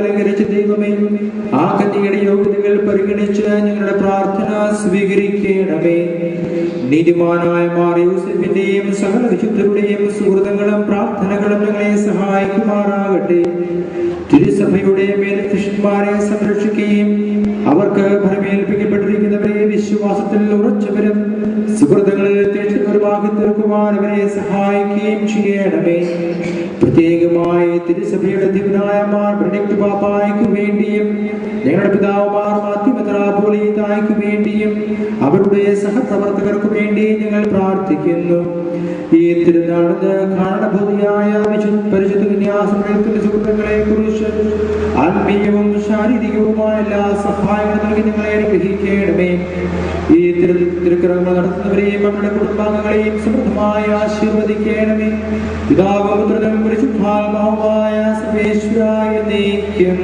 അലങ്കരിച്ച ദൈവമേ ആ കന്യകയുടെ യോഗ്യതകൾ പരിഗണിച്ച് ഞങ്ങളുടെ പ്രാർത്ഥന സ്വീകരിക്കണമേ നീതിമാനായ മാറിയൂസിന്റെയും സകല വിശുദ്ധരുടെയും സുഹൃതങ്ങളും പ്രാർത്ഥനകളും ഞങ്ങളെ സഹായിക്കുമാറാകട്ടെ. തിരുസഭയുടെ മേലധ്യക്ഷന്മാരെ സംരക്ഷിക്കുകയും അവർക്ക് ഭരമേൽപ്പിക്കപ്പെട്ടിരിക്കുന്നവരെ വിശ്വാസത്തിൽ ഉറച്ചവരും സുഹൃത്തുക്കളിൽ തീർച്ചയാക്കി തീർക്കുവാൻ അവരെ സഹായിക്കുകയും ചെയ്യണമേ. പ്രത്യേകമായി തിരുസഭയുടെ ദിവനായമാർ ബ്രഡിക്ട് പാപ്പായ്ക്ക് വേണ്ടിയും ഞങ്ങളുടെ പിതാവുമാർ മാധ്യമത്രാപോളിതായ്ക്ക് വേണ്ടിയും അവരുടെ സഹപ്രവർത്തകർക്ക് വേണ്ടി ഞങ്ങൾ പ്രാർത്ഥിക്കുന്നു. ഈ തിരുനാളിന് കാരണഭൂതിയായ പരിശുദ്ധ കുറിച്ച് ആത്മീയവും ശാരീരികവുമായ എല്ലാ സഹായങ്ങളും നൽകി നിങ്ങളെ അനുഗ്രഹിക്കണമേ. ഈ തിരു തിരുക്കരങ്ങൾ നടത്തുന്നവരെയും അവരുടെ കുടുംബാംഗങ്ങളെയും സമൃദ്ധമായി ആശീർവദിക്കണമേ. പിതാവും പുത്രനും പരിശുദ്ധാത്മാവുമായ സർവേശ്വരായ നീക്കും.